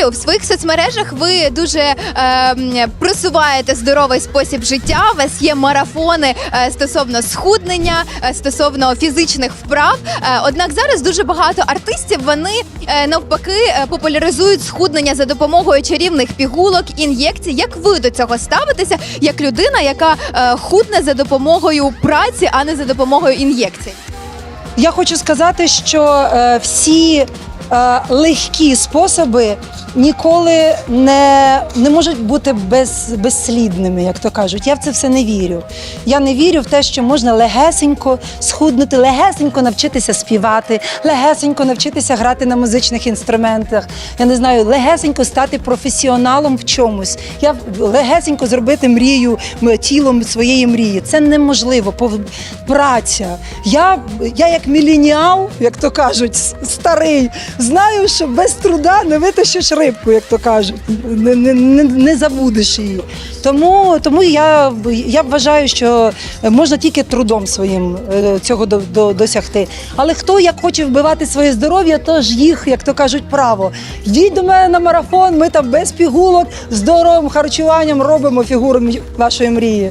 Олю, в своїх соцмережах ви дуже е, просуваєте здоровий спосіб життя. У вас є марафони е, стосовно схуднення, е, стосовно фізичних вправ. Е, однак зараз дуже багато артистів вони е, навпаки е, популяризують схуднення за допомогою чарівних пігулок, ін'єкцій. Як ви до цього ставитеся, як людина, яка е, худне за допомогою праці, а не за допомогою ін'єкцій? Я хочу сказати, що е, всі е, легкі способи ніколи не, не можуть бути без, безслідними, як то кажуть. Я в це все не вірю. Я не вірю в те, що можна легесенько схуднути, легесенько навчитися співати, легесенько навчитися грати на музичних інструментах. Я не знаю, легесенько стати професіоналом в чомусь. Я легесенько зробити мрію тілом своєї мрії. Це неможливо. Праця. Я, я як міленіал, як то кажуть, старий, знаю, що без труда не витащиш рибку, як то кажуть, не, не, не, забудеш її. Тому, тому я, я вважаю, що можна тільки трудом своїм е, цього до, до, досягти. Але хто як хоче вбивати своє здоров'я, то ж їх, як то кажуть, право. Йдіть до мене на марафон, ми там без пігулок, здоровим харчуванням робимо фігуру вашої мрії.